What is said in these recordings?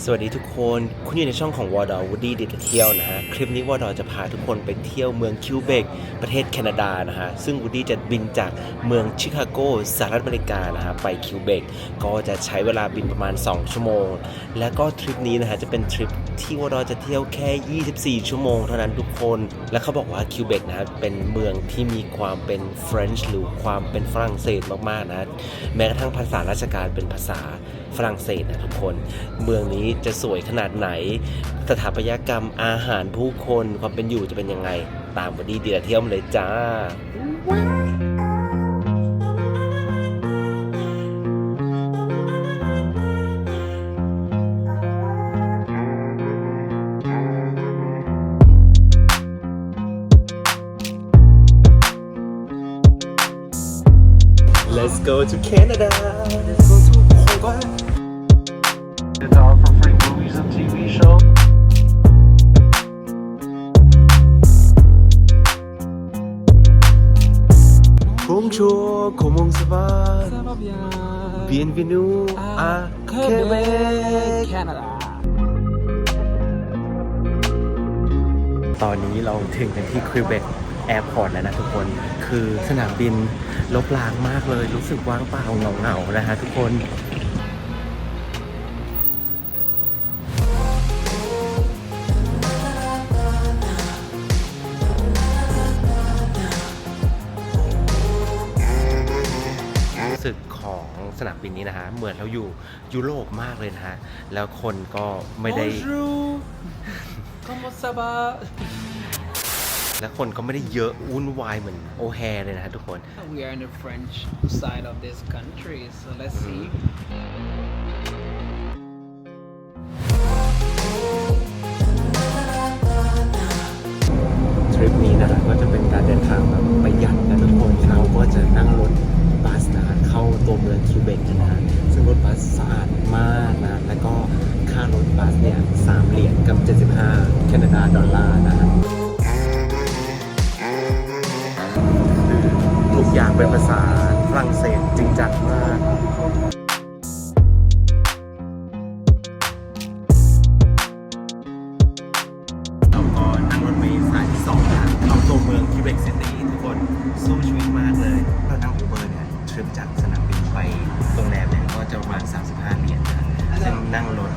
สวัสดีทุกคนคุณอยู่ในช่องของวอร์ดอวูดดี้ดิเที่ยวนะฮะคลิปนี้วอร์ดอจะพาทุกคนไปเที่ยวเมืองคิวเบกประเทศแคนาดานะฮะซึ่งวูดดี้จะบินจากเมืองชิคาโกสหรัฐอเมริกานะฮะไปคิวเบกก็จะใช้เวลาบินประมาณ 2 ชั่วโมง แล้วก็ทริปนี้นะฮะจะเป็นทริปที่วอร์ดอจะเที่ยวแค่ 24 ชั่วโมงเท่านั้นทุกคน และเขาบอกว่าคิวเบกนะฮะเป็นเมืองที่มีความเป็นเฟรนช์หรือความเป็นฝรั่งเศสมากๆนะแม้กระทั่งภาษาราชการเป็นภาษา ฝรั่งเศสนะทุกคน เมืองนี้จะสวยขนาดไหน สถาปัตยกรรมอาหารผู้คนความเป็นอยู่จะเป็นยังไง ตามวันดีเดียเที่ยวมาเลยจ้า Let's go to Canada Let's go to Hawaii It's Bonjour, comment ça va? Ça va bien. Bienvenue à Quebec Canada. ตอนนี้เราถึงกันที่ควิเบกแอร์พอร์ตแล้วนะทุกคน คือสนามบินลบลางมากเลย รู้สึกว่างเปล่าเหงาๆนะฮะทุกคน สึกของสนามบินนี้นะฮะ เหมือนเราอยู่ยุโรปมากเลยนะฮะ แล้วคนก็ไม่ได้ Bonjour. Comment ça va? และคนก็ไม่ได้เยอะวุ่นวายเหมือนโอแฮเลยนะฮะทุกคน We are in the French side of this country, so let's see. ทริปนี้นะก็จะเป็นการเดินทางแบบป ทริปจากสนามบินไปโรงแรมเนี่ยก็จะประมาณ 35เหรียญนะซึ่งนั่งรถ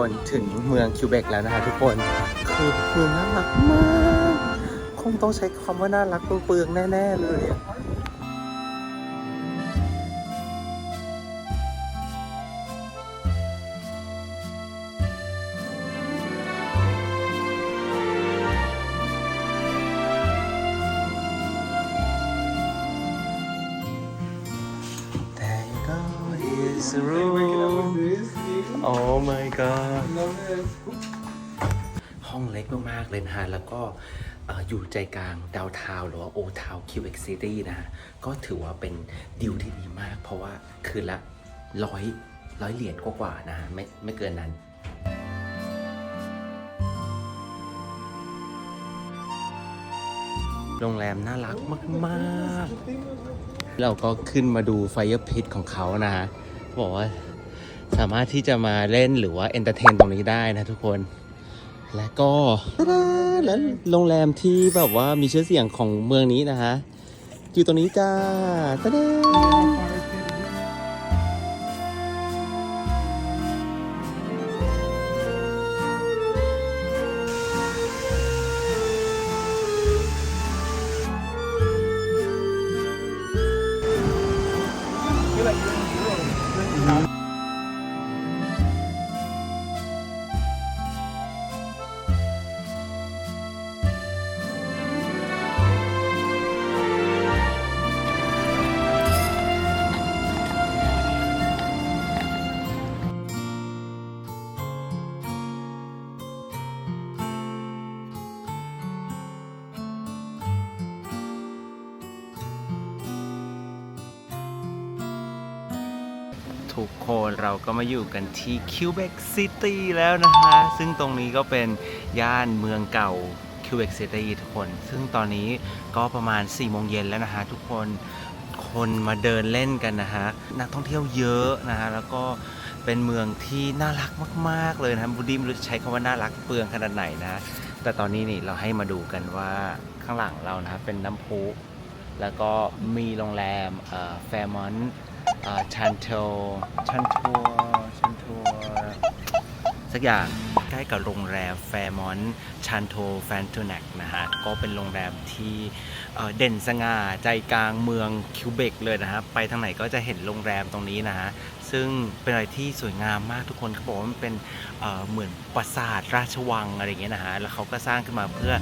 คนถึงเมืองคิวเบกแล้วนะฮะทุกคน คือเมืองน่ารักมาก คงต้องใช้คำว่าน่ารักเปลืองๆแน่ ๆ เลย room Oh my god ห้องเล็กมากๆเลยนะฮะ แล้วก็เอ่ออยู่ใจกลางดาวทาวหรือว่าโอทาวคิวเอ็กซิตี้นะฮะ ก็ถือว่าเป็นดิวที่ดีมาก เพราะว่าคืนละร้อยร้อยเหรียญกว่าๆนะฮะ ไม่ไม่เกินนั้นโรงแรมน่ารักมาก ๆ เราก็ขึ้นมาดูไฟเ r อร์พิทของเขานะฮะบอกว่า สามารถที่จะมาเล่นหรือว่าเอนเตอร์เทนตรงนี้ได้นะทุกคน และก็แล้วโรงแรมที่แบบว่ามีชื่อเสียงของเมืองนี้นะฮะอยู่ตรงนี้จ้าตะด เราก็มาอยู่กันที่คิวเบกซิตี้แล้วนะฮะ ซึ่งตรงนี้ก็เป็นย่านเมืองเก่าคิวเบกซิตี้ทุกคน ซึ่งตอนนี้ก็ประมาณ4ี่โมงเย็นแล้วนะฮะทุกคนคนมาเดินเล่นกันนะฮะ นักท่องเที่ยวเยอะนะฮะ แล้วก็เป็นเมืองที่น่ารักมาก ๆ เลยนะบูดี้ไม่รู้จะใช้คำว่าน่ารักเปลืองขนาดไหนนะ แต่ตอนนี้นี่เราให้มาดูกันว่าข้างหลังเรานะเป็นน้ำพุ แล้วก็มีโรงแรมแฟร์มอน ชันโตชันทัวชันทัวสักอย่างใกล้กับโรงแรมแฟมอนชันโตแฟนตูนักนะฮะ ก็เป็นโรงแรมที่เด่นสง่าใจกลางเมืองคิวเบกเลยนะฮะ ไปทางไหนก็จะเห็นโรงแรมตรงนี้นะฮะ ซึ่งเป็นอะไรที่สวยงามมากทุกคนเขาบอกว่ามันเป็นเเหมือนปราสาทราชวังอะไรอย่างเงี้ยนะฮะ แล้วเขาก็สร้างขึ้นมาเพื่อ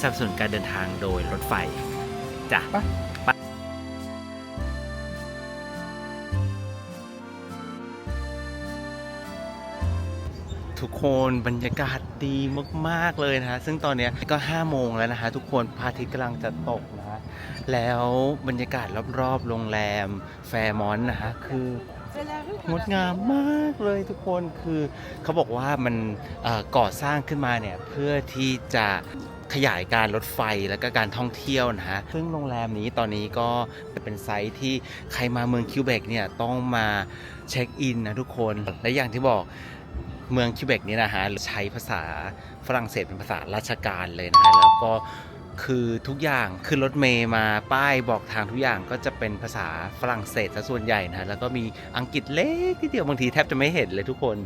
สนับสนุนการเดินทางโดยรถไฟจ้ะ คนบรรยากาศดีมากๆเลยนะฮะซึ่งตอนนี้ก็ 5 โมงแล้วนะฮะทุกคนพระอาทิตย์กำลังจะตกนะฮะแล้วบรรยากาศรอบๆโรงแรมแฟร์มอนต์นะฮะคืองดงามมากเลยทุกคนคือเขาบอกว่ามันก่อสร้างขึ้นมาเนี่ยเพื่อที่จะขยายการรถไฟแล้วก็การท่องเที่ยวนะฮะ ซึ่งโรงแรมนี้ตอนนี้ก็เป็นไซต์ที่ใครมาเมืองคิวเบกเนี่ยต้องมาเช็คอินนะทุกคน และอย่างที่บอก เมืองคิวเบกนี้นะฮะใช้ภาษาฝรั่งเศสเป็นภาษาราชการเลยนะฮะแล้วก็คือทุกอย่างขึ้นรถเมย์มาป้ายบอกทางทุกอย่างก็จะเป็นภาษาฝรั่งเศสซะส่วนใหญ่นะะแล้วก็มีอังกฤษเล็กที่เดียวบางทีแทบจะไม่เห็นเลยทุกคน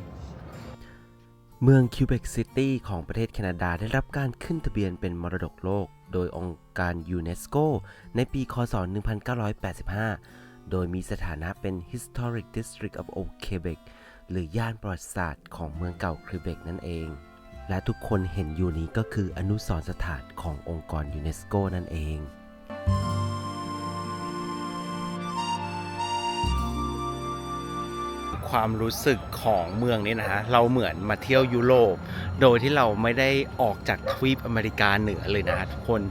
เมืองคิวเบกซิตี้ของประเทศแคนาดาได้รับการขึ้นทะเบียนเป็นมรดกโลก โดยองค์การยูเนสโกในปีคศ 1985 โดยมีสถานะเป็น Historic District of Old Quebec หรือย่านประวัติศาสตร์ของเมืองเก่าคริเบกนั่นเอง และทุกคนเห็นอยู่นี้ก็คืออนุสรณ์สถานขององค์กรยูเนสโกนั่นเองความรู้สึกของเมืองนี้นะฮะ เราเหมือนมาเที่ยวยุโรป โดยที่เราไม่ได้ออกจากทวีปอเมริกาเหนือเลยนะฮะทุกคน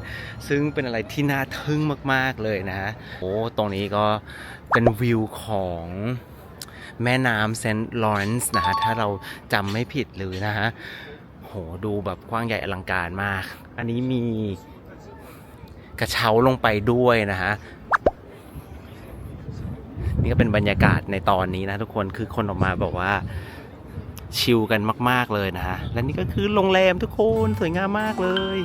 ซึ่งเป็นอะไรที่น่าทึ่งมาก ๆ เลยนะฮะ โอ้ ตรงนี้ก็เป็นวิวของ แม่น้ำเซนต์ลอเรนซ์นะฮะถ้าเราจำไม่ผิดเลยนะฮะโหดูแบบกว้างใหญ่อลังการมาก อันนี้มีกระเช้าลงไปด้วยนะฮะนี่ก็เป็นบรรยากาศในตอนนี้นะทุกคนคือคนออกมาบอกว่าชิลกันมาก ๆ เลยนะฮะ และนี่ก็คือโรงแรมทุกคนสวยงามมากเลย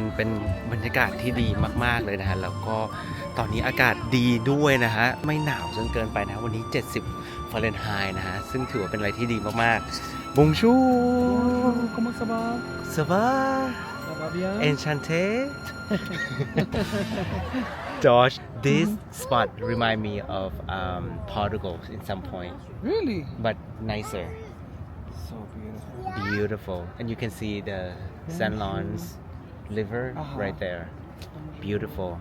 มันเป็นบรรยากาศที่ดีมาก ๆ เลยนะฮะ แล้วก็ตอนนี้อากาศดีด้วยนะฮะ ไม่หนาวจนเกินไปนะ วันนี้ 70ฟาเรนไฮต์นะฮะ ซึ่งถือว่าเป็นอะไรที่ดีมากๆบุงชู ¿Cómo se va? สวา ¿Ça va bien? Enchanté Josh this spot remind me of um, Portugal in some point Really? but nicer So beautiful. beautiful and you can see the Saint Lawrence River Uh-huh. right there beautiful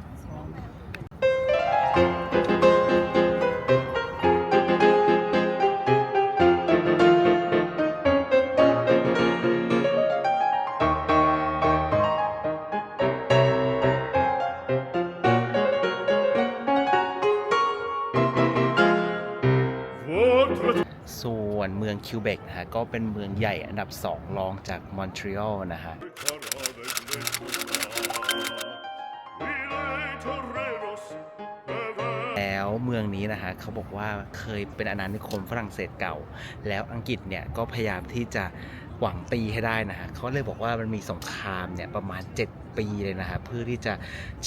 ส่วนเมืองคิวเบกนะฮะก็เป็นเมืองใหญ่อันดับ 2 รองจากมอนทรีออลนะฮะ แล้วเมืองนี้นะฮะเขาบอกว่าเคยเป็นอาณานิคมฝรั่งเศสเก่า แล้วอังกฤษเนี่ยก็พยายามที่จะหวังตีให้ได้นะฮะเขาเลยบอกว่ามันมีสงครามเนี่ยประมาณ 7 ปีเลยนะฮะเพื่อที่จะ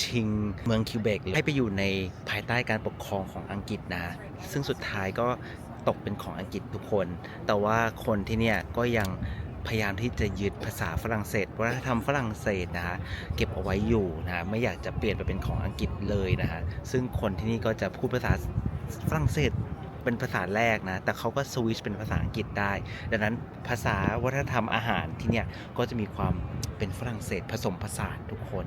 ชิงเมืองคิวเบกให้ไปอยู่ในภายใต้การปกครองของอังกฤษนะะซึ่งสุดท้ายก็ตกเป็นของอังกฤษทุกคน แต่ว่าคนที่เนี่ยก็ยัง พยายามที่จะยึดภาษาฝรั่งเศสวัฒนธรรมฝรั่งเศสนะฮะเก็บเอาไว้อยู่นะฮะไม่อยากจะเปลี่ยนไปเป็นของอังกฤษเลยนะฮะซึ่งคนที่นี่ก็จะพูดภาษาฝรั่งเศสเป็นภาษาแรกนะ แต่เขาก็สวิชเป็นภาษาอังกฤษได้ ดังนั้นภาษาวัฒนธรรมอาหารที่เนี่ยก็จะมีความเป็นฝรั่งเศสผสมผสานทุกคน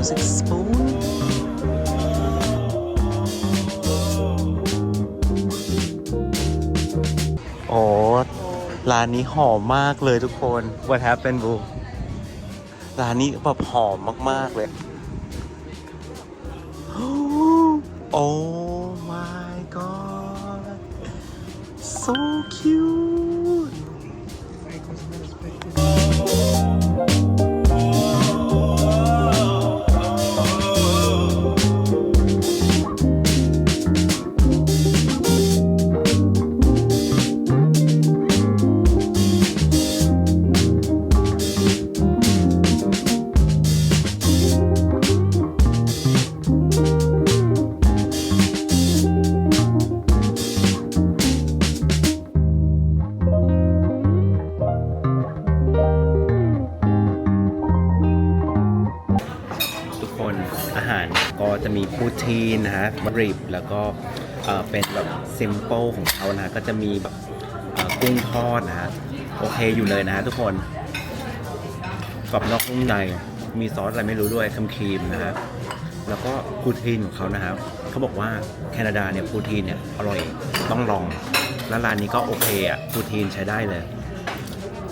Music Spoon โอ้ร้านนี้หอมมากเลยทุกคน What happened boo ร้านนี้แบบหอมมาก ๆ เลย โอ้ ทีนนะฮะมะริบแล้วก็เป็นแบบซิมเ l ิลของเขานะก็จะมีแบบกุ้งทอดนะฮะโอเคอยู่เลยนะฮะทุกคนกรอบนอกนุ่มในมีซอสอะไรไม่รู้ด้วยครีมครีมนะฮะแล้วก็ปูทีนของเขานะครับเขาบอกว่าแคนาดาเนี่ยปูทีนเนี่ยอร่อยต้องลอง แล้วร้านนี้ก็โอเคอะปูทีนใช้ได้เลย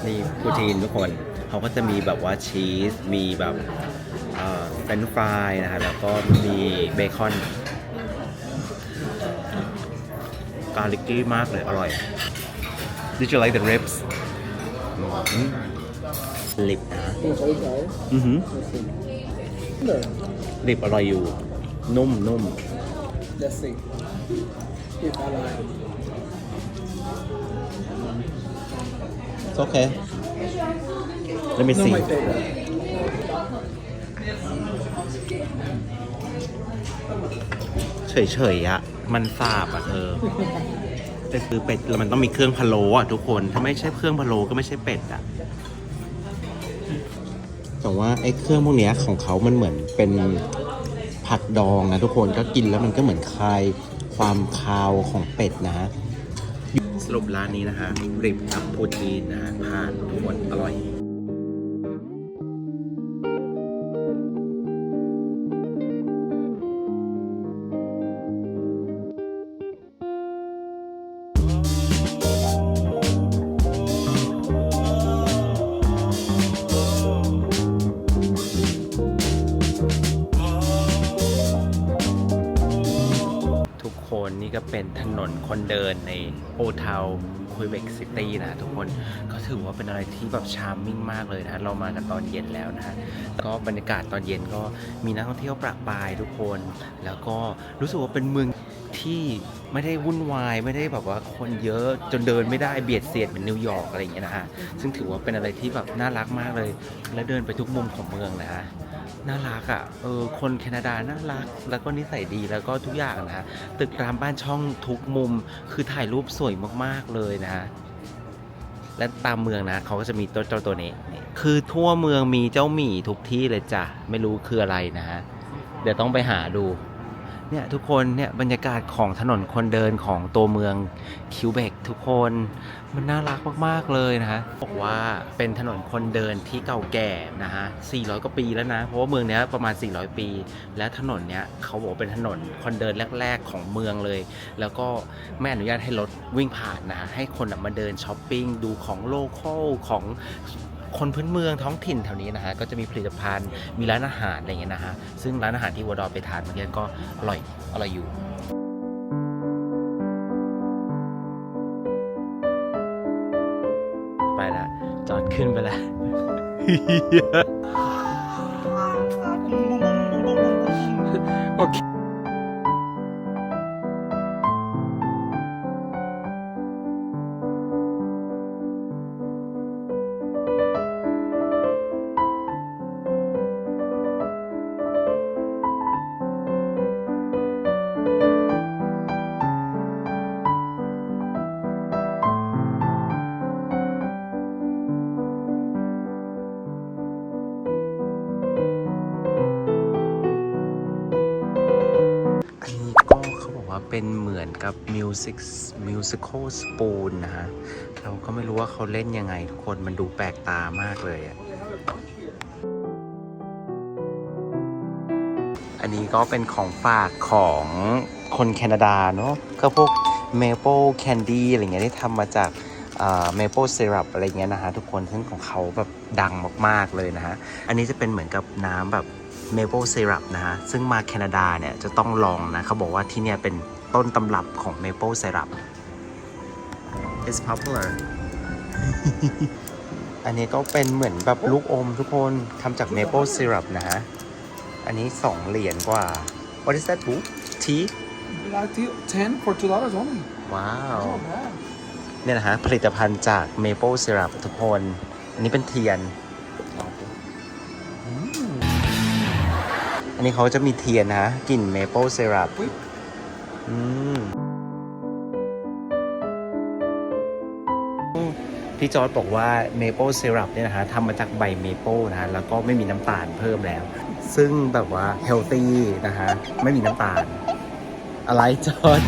นี่ปูทีนทุกคนเขาก็จะมีแบบว่าชีสมีแบบ เฟรนช์ฟรายนะฮะแล้วก็มีเบคอน กาลิกี้มากเลย อร่อย Did you like the ribs ลิบนะอือหือลิบอร่อยอยู่ นุ่มนุ่ม Let's see. If I like. It's okay Let me Not see เฉยๆอะมันสาบอะเธอแต่คือเป็ดแล้วมันต้องมีเครื่องพะโล้อะทุกคนถ้าไม่ใช่เครื่องพะโล้ก็ไม่ใช่เป็ดอะแต่ว่าไอ้เครื่องพวกเนี้ยของเขามันเหมือนเป็นผักดองนะทุกคนก็กินแล้วมันก็เหมือนคลายความคาวของเป็ดนะฮะสรุปร้านนี้นะฮะริบกับปูทีนนะฮะผ่านทุกคนอร่อย นถนนคนเดินในโอทาวคุยเบกซิตี้นะทุกคนก็ถือว่าเป็นอะไรที่แบบชาร์มมิ่งมากเลยนะเรามากันตอนเย็นแล้วนะก็บรรยากาศตอนเย็นก็มีนักท่องเที่ยวประปายทุกคน แล้วก็รู้สึกว่าเป็นเมืองที่ไม่ได้วุ่นวายไม่ได้แบบว่าคนเยอะจนเดินไม่ได้เบียดเสียดเหมือนนิวยอร์กอะไรอย่างเงี้ยนะฮะซึ่งถือว่าเป็นอะไรที่แบบน่ารักมากเลย และเดินไปทุกมุมของเมืองนะฮะ น่ารักอะ่ะ เออ คนแคนาดาน่ารัก แล้วก็นิสัยดี แล้วก็ทุกอย่างนะ ตึกรามบ้านช่องทุกมุม คือถ่ายรูปสวยมากๆเลยนะ และตามเมืองนะเขาก็จะมีตัวเจ้าตัวนี้ คือทั่วเมืองมีเจ้าหมี่ทุกที่เลยจ้ะ ไม่รู้คืออะไรนะ เดี๋ยวต้องไปหาดู เนี่ยทุกคนเนี่ยบรรยากาศของถนนคนเดินของตัวเมืองคิวเบกทุกคนมันน่ารักมาก ๆ เลยนะฮะบอกว่าเป็นถนนคนเดินที่เก่าแก่นะฮะ 400 กว่าปีแล้วนะ เพราะว่าเมืองเนี้ยประมาณ 400 ปี และถนนเนี้ยเขาบอกเป็นถนนคนเดินแรก ๆ ของเมืองเลย แล้วก็ไม่อนุญาตให้รถวิ่งผ่านนะฮะให้คนมาเดินช้อปปิ้งดูของโลคอลของ คนพื้นเมืองท้องถิ่นแถวนี้นะฮะก็จะมีผลิตภัณฑ์มีร้านอาหารอะไรเงี้ยนะฮะซึ่งร้านอาหารที่วอดอไปทานเมื่อกี้ก็อร่อยอร่อยอยู่ไปละจอดขึ้นไปละโอเค เป็นเหมือนกับมิวสิกมิวสิค l สปูนนะฮะ เราก็ไม่รู้ว่าเขาเล่นยังไงทุกคนมันดูแปลกตามากเลยอะอันนี้ก็เป็นของฝากของคนแคนาดาเนาะก็พวกเมเปิลแคนดี้อะไรเงี้ยที่ทำมาจากเมเปิลเซรัปอะไรเงี้ยนะฮะทุกคนซึ่งของเขาแบบดังมากๆเลยนะฮะ อันนี้จะเป็นเหมือนกับน้ำแบบเมเปิลเซรัปนะฮะ ซึ่งมาแคนาดาเนี่ยจะต้องลองนะ เขาบอกว่าที่เนี่ยเป็น ต้นตำรับของเมเปิลซีรัป It's popular อันนี้ก็เป็นเหมือนแบบลูกอมทุกคนทำจากเมเปิลซีรัปนะฮะ อันนี้ 2 เหรียญกว่า What is that book Tea Black tea, 10 for $2 only. ว้าว Not bad. เนี่ยนะฮะ ผลิตภัณฑ์จากเมเปิลซีรัปทุกคน อันนี้เป็นเทียน อันนี้เขาจะมีเทียนนะฮะกลิ่นเมเปิลซีรัป Wait. อืม พี่จอร์ดบอกว่าเมเปิลซีรัปเนี่ยนะฮะทำมาจากใบเมเปิลนะฮะแล้วก็ไม่มีน้ำตาลเพิ่มแล้ว ซึ่งแบบว่าเฮลตี้นะฮะ ไม่มีน้ำตาล อะไรจอร์ด